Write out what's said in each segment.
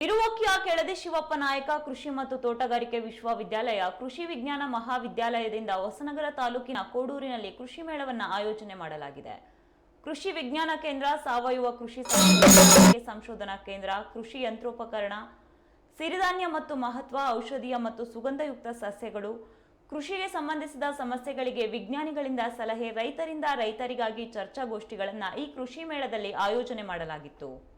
ಇರುವಕ್ಕಿಯ ಕೆಳದಿ ಶಿವಪ್ಪ ನಾಯಕ, ಕೃಷಿ ಮತ್ತು ತೋಟಗಾರಿಕೆ ವಿಶ್ವವಿದ್ಯಾಲಯ, ಕೃಷಿ ವಿಜ್ಞಾನ ಮಹಾವಿದ್ಯಾಲಯದಿಂದ ಹೊಸನಗರ ತಾಲೂಕಿನ ಕೋಡೂರಿನಲ್ಲಿ ಕೃಷಿ ಮೇಳವನ್ನು ಆಯೋಜನೆ ಮಾಡಲಾಗಿದೆ. ಕೃಷಿ ವಿಜ್ಞಾನ ಕೇಂದ್ರ, ಸಾವಯವ ಕೃಷಿ ಸಂಶೋಧನಾ- ಸಂಶೋಧನಾ ಕೇಂದ್ರ, ಕೃಷಿ ಯಂತ್ರೋಪಕರಣ, ಸಿರಿಧಾನ್ಯ ಮತ್ತು ಮಹತ್ವ, ಔಷಧೀಯ ಮತ್ತು ಸುಗಂಧಯುಕ್ತ ಸಸ್ಯಗಳು, ಕೃಷಿಗೆ ಸಂಬಂಧಿಸಿದ ಸಮಸ್ಯೆಗಳಿಗೆ ವಿಜ್ಞಾನಿಗಳಿಂದ ಸಲಹೆ, ರೈತರಿಂದ ರೈತರಿಗಾಗಿ ಚರ್ಚಾಗೋಷ್ಠಿಗಳನ್ನು ಈ ಕೃಷಿ ಮೇಳದಲ್ಲಿ ಆಯೋಜನೆ ಮಾಡಲಾಗಿತ್ತು.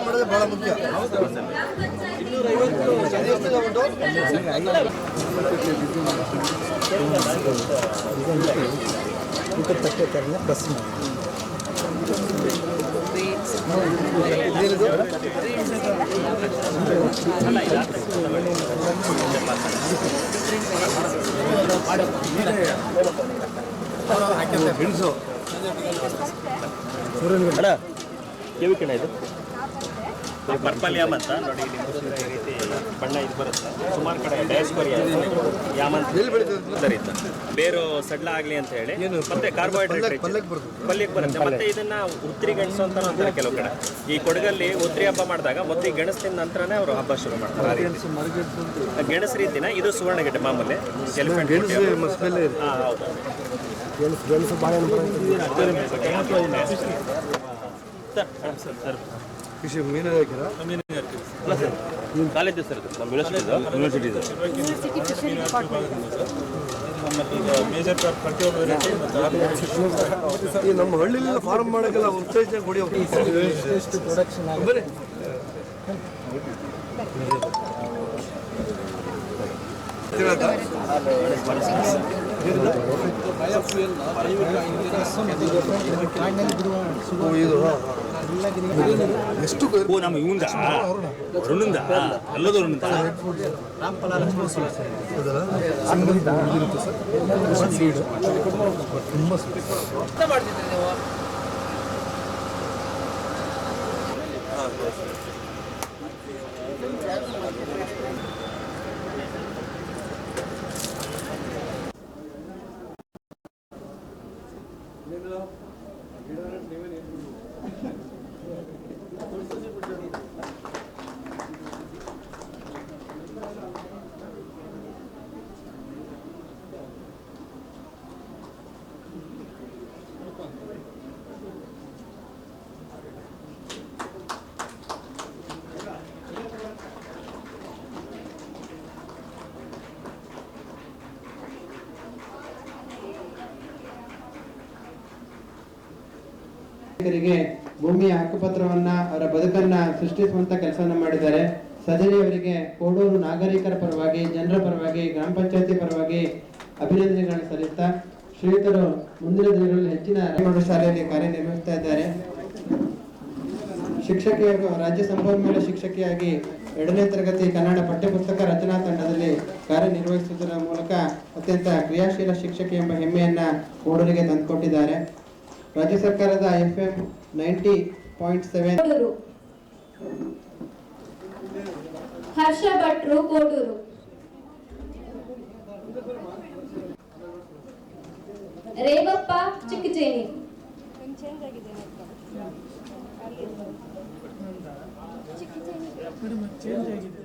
ಮಾಡೋದೇ ಬಹಳ ಮುಖ್ಯ ಇದೇನಿದು? ಗೆಣಸು ಕೆವಿಕಣ ಇದು ಪರ್ಪಲ್ ಯಾಮ್ ಅಂತ ನೋಡಿ ಇಲ್ಲಿ. ಮುರಿದ್ರೆ ಈ ರೀತಿ ಬಣ್ಣ ಇದು ಬರುತ್ತೆ. ಸುಮಾರು ಕಡೆ ಡಯಾಸ್ಕೋರಿಯಾ ಯಾಮಂತ ಬೇರು ಸಡ್ಲ ಆಗಲಿ ಅಂತ ಹೇಳಿ. ಮತ್ತೆ ಕಾರ್ಬೋಹೈಡ್ರೇಟ್ ಪಲ್ಯಕ್ಕೆ- ಬರುತ್ತೆ. ಮತ್ತೆ ಇದನ್ನ ಉತ್ರಿ ಗೆಣಸು ಅಂತ ಅಂತಾರೆ ಕೆಲವು ಕಡೆ. ಈ ಕೊಡಗಲ್ಲಿ ಉತ್ರಿ ಹಬ್ಬ ಮಾಡಿದಾಗ ಮೊದಲು ಈ ಗೆಣಸು ನಂತರನೇ ಅವರು ಹಬ್ಬ ಶುರು ಮಾಡ್ತಾರೆ. ಗೆಣಸು ರೀತಿನ ಇದು ಸುವರ್ಣಗೆಡ್ಡೆ ಮಾಮೂಲಿ. ಎಲಿಫೆಂಟ್ ಹೌದು. ಗೆಣಸು ಕೃಷಿ ಮೀನು ಹಾಕಿರ? College sir? ನಮ್ಮ ಯೂನಿವರ್ಸಿಟಿ ಯೂನಿವರ್ಸಿಟಿ ಈ ನಮ್ಮ ಹಳ್ಳಿಲೆಲ್ಲ ಫಾರ್ಮ್ ಮಾಡೋಕ್ಕೆಲ್ಲ ಉತ್ತೇಜನ ಕೊಡಿ ಬರ್ರಿ ಎಷ್ಟು ಓ ನಮ್ಮ ಇವಂದ? ವರುಣಿಂದ? ಅಲ್ಲದ ವರುಣಿಂದ? ತುಂಬ దీనిలో ರೈತರಿಗೆ ಭೂಮಿಯ ಹಕ್ಕುಪತ್ರವನ್ನ, ಅವರ ಬದುಕನ್ನ ಸೃಷ್ಟಿಸುವಂತ ಕೆಲಸವನ್ನ ಮಾಡಿದ್ದಾರೆ. ಸದರಿ ಅವರಿಗೆ ಕೋಡೂರು ನಾಗರಿಕರ ಪರವಾಗಿ, ಜನರ ಪರವಾಗಿ, ಗ್ರಾಮ ಪಂಚಾಯತಿ ಪರವಾಗಿ ಅಭಿನಂದನೆಗಳನ್ನು ಸಲ್ಲಿಸ್ತಾ, ಶ್ರೀಯುತರು ಮುಂದಿನ ದಿನಗಳಲ್ಲಿ ಹೆಚ್ಚಿನ ಶಾಲೆಯಲ್ಲಿ ಕಾರ್ಯನಿರ್ವಹಿಸ್ತಾ ಇದ್ದಾರೆ. ಶಿಕ್ಷಕಿಯಾಗಿ ರಾಜ್ಯ ಸಂಪನ್ಮೂಲ ಶಿಕ್ಷಕಿಯಾಗಿ ಎರಡನೇ ತರಗತಿ ಕನ್ನಡ ಪಠ್ಯಪುಸ್ತಕ ರಚನಾ ತಂಡದಲ್ಲಿ ಕಾರ್ಯನಿರ್ವಹಿಸುವುದರ ಮೂಲಕ ಅತ್ಯಂತ ಕ್ರಿಯಾಶೀಲ ಶಿಕ್ಷಕಿ ಎಂಬ ಹೆಮ್ಮೆಯನ್ನ ಕೋಡೂರಿಗೆ ತಂದುಕೊಟ್ಟಿದ್ದಾರೆ. ರಾಜ್ಯ ಸರ್ಕಾರದ F M ninety point seven Koduru Harsha ಭಟ್ರು ಕೋಡೂರು ರೇವಪ್ಪ ಚಿಕ್ಕಜೇನಿ